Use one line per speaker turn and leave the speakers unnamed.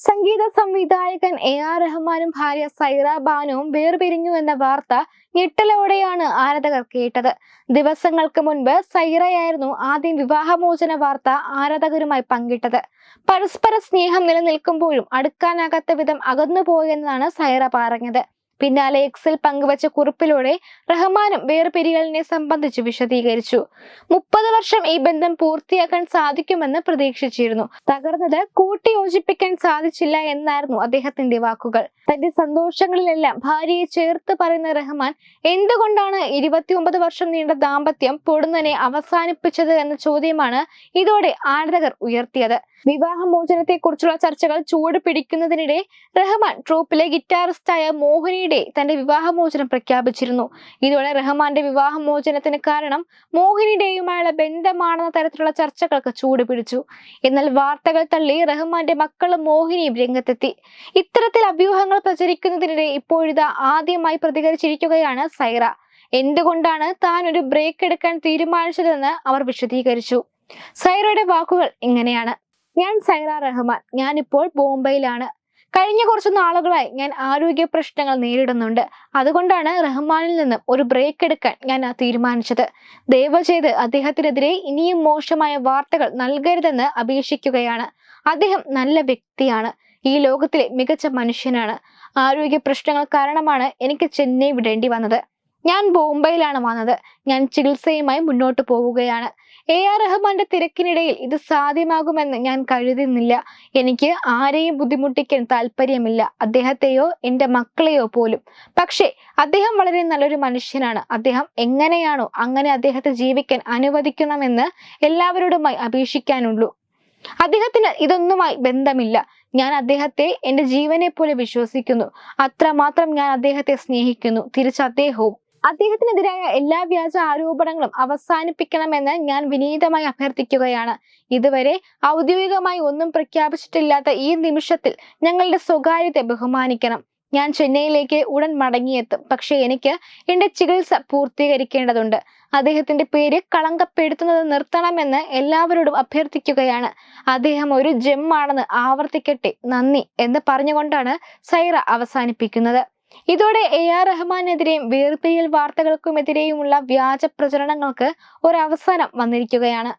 സംഗീത സംവിധായകൻ A R റഹ്മാനും ഭാര്യ സൈറ ബാനുവും വേർപിരിഞ്ഞു എന്ന വാർത്ത ഞെട്ടലോടെയാണ് ആരാധകർ കേട്ടത്. ദിവസങ്ങൾക്ക് മുൻപ് സൈറയായിരുന്നു ആദ്യം വിവാഹമോചന വാർത്ത ആരാധകരുമായി പങ്കിട്ടത്. പരസ്പര സ്നേഹം നിലനിൽക്കുമ്പോഴും അടുക്കാനാകാത്ത വിധം അകന്നുപോയെന്നാണ് സൈറ പറഞ്ഞത്. പിന്നാലെ എക്സിൽ പങ്കുവച്ച കുറിപ്പിലൂടെ റഹ്മാനും വേർപിരിയലിനെ സംബന്ധിച്ച് വിശദീകരിച്ചു. മുപ്പത് വർഷം ഈ ബന്ധം പൂർത്തിയാക്കാൻ സാധിക്കുമെന്ന് പ്രതീക്ഷിച്ചിരുന്നു. തകർന്നത് കൂട്ടിയോജിപ്പിക്കാൻ സാധിച്ചില്ല എന്നായിരുന്നു അദ്ദേഹത്തിന്റെ വാക്കുകൾ. തന്റെ സന്തോഷങ്ങളിലെല്ലാം ഭാര്യയെ ചേർത്ത് പറയുന്ന റഹ്മാൻ എന്തുകൊണ്ടാണ് ഇരുപത്തിയൊമ്പത് വർഷം നീണ്ട ദാമ്പത്യം പൊടുന്നനെ അവസാനിപ്പിച്ചത്? എന്ന ചോദ്യമാണ് ഇതോടെ ആരാധകർ ഉയർത്തിയത്. വിവാഹമോചനത്തെ കുറിച്ചുള്ള ചർച്ചകൾ ചൂട് പിടിക്കുന്നതിനിടെ റഹ്മാൻ ട്രൂപ്പിലെ ഗിറ്റാറിസ്റ്റായ മോഹിനിയുടെ തന്റെ വിവാഹമോചനം പ്രഖ്യാപിച്ചിരുന്നു. ഇതോടെ റഹ്മാന്റെ വിവാഹമോചനത്തിന് കാരണം മോഹിനിയുടെയുമായുള്ള ബന്ധമാണെന്ന തരത്തിലുള്ള ചർച്ചകൾക്ക് ചൂട് പിടിച്ചു. എന്നാൽ വാർത്തകൾ തള്ളി റഹ്മാന്റെ മക്കളും മോഹിനിയും രംഗത്തെത്തി. ഇത്തരത്തിൽ അഭ്യൂഹങ്ങൾ പ്രചരിക്കുന്നതിനിടെ ഇപ്പോഴിതാ ആദ്യമായി പ്രതികരിച്ചിരിക്കുകയാണ് സൈറ. എന്തുകൊണ്ടാണ് താൻ ഒരു ബ്രേക്ക് എടുക്കാൻ തീരുമാനിച്ചതെന്ന് അവർ വിശദീകരിച്ചു. സൈറയുടെ വാക്കുകൾ ഇങ്ങനെയാണ്. ഞാൻ സൈറ റഹ്മാൻ. ഞാനിപ്പോൾ ബോംബെയിലാണ്. കഴിഞ്ഞ കുറച്ച് നാളുകളായി ഞാൻ ആരോഗ്യ പ്രശ്നങ്ങൾ നേരിടുന്നുണ്ട്. അതുകൊണ്ടാണ് റഹ്മാനിൽ നിന്നും ഒരു ബ്രേക്ക് എടുക്കാൻ ഞാൻ തീരുമാനിച്ചത്. ദയവ് ചെയ്ത് അദ്ദേഹത്തിനെതിരെ ഇനിയും മോശമായ വാർത്തകൾ നൽകരുതെന്ന് അപേക്ഷിക്കുകയാണ്. അദ്ദേഹം നല്ല വ്യക്തിയാണ്. ഈ ലോകത്തിലെ മികച്ച മനുഷ്യനാണ്. ആരോഗ്യ പ്രശ്നങ്ങൾ കാരണമാണ് എനിക്ക് ചെന്നൈ വിടേണ്ടി വന്നത്. ഞാൻ ബോംബെയിലാണ് വന്നത്. ഞാൻ ചികിത്സയുമായി മുന്നോട്ട് പോവുകയാണ്. എ ആർ റഹ്മാന്റെ തിരക്കിനിടയിൽ ഇത് സാധ്യമാകുമെന്ന് ഞാൻ കരുതുന്നില്ല. എനിക്ക് ആരെയും ബുദ്ധിമുട്ടിക്കാൻ താല്പര്യമില്ല. അദ്ദേഹത്തെയോ എന്റെ മക്കളെയോ പോലും. പക്ഷേ അദ്ദേഹം വളരെ നല്ലൊരു മനുഷ്യനാണ്. അദ്ദേഹം എങ്ങനെയാണോ അങ്ങനെ അദ്ദേഹത്തെ ജീവിക്കാൻ അനുവദിക്കണമെന്ന് എല്ലാവരോടുമായി അപേക്ഷിക്കാനുള്ളൂ. അദ്ദേഹത്തിന് ഇതൊന്നുമായി ബന്ധമില്ല. ഞാൻ അദ്ദേഹത്തെ എന്റെ ജീവനെ പോലെ വിശ്വസിക്കുന്നു. അത്രമാത്രം ഞാൻ അദ്ദേഹത്തെ സ്നേഹിക്കുന്നു. തിരിച്ച് അദ്ദേഹവും അദ്ദേഹത്തിനെതിരായ എല്ലാ വ്യാജ ആരോപണങ്ങളും അവസാനിപ്പിക്കണമെന്ന് ഞാൻ വിനീതമായി അഭ്യർത്ഥിക്കുകയാണ്. ഇതുവരെ ഔദ്യോഗികമായി ഒന്നും പ്രഖ്യാപിച്ചിട്ടില്ലാത്ത ഈ നിമിഷത്തിൽ ഞങ്ങളുടെ സ്വകാര്യത ബഹുമാനിക്കണം. ഞാൻ ചെന്നൈയിലേക്ക് ഉടൻ മടങ്ങിയെത്തും. പക്ഷേ എനിക്ക് എന്റെ ചികിത്സ പൂർത്തീകരിക്കേണ്ടതുണ്ട്. അദ്ദേഹത്തിന്റെ പേര് കളങ്കപ്പെടുത്തുന്നത് നിർത്തണമെന്ന് എല്ലാവരോടും അഭ്യർത്ഥിക്കുകയാണ്. അദ്ദേഹം ഒരു ജെമ്മാണെന്ന് ആവർത്തിക്കട്ടെ. നന്ദി എന്ന് പറഞ്ഞുകൊണ്ടാണ് സൈറ അവസാനിപ്പിക്കുന്നത്. ഇതോടെ എ ആർ റഹ്മാനെതിരെയും വേർപിരിയൽ വാർത്തകൾക്കുമെതിരെയുമുള്ള വ്യാജ പ്രചരണങ്ങൾക്ക് ഒരവസാനം വന്നിരിക്കുകയാണ്.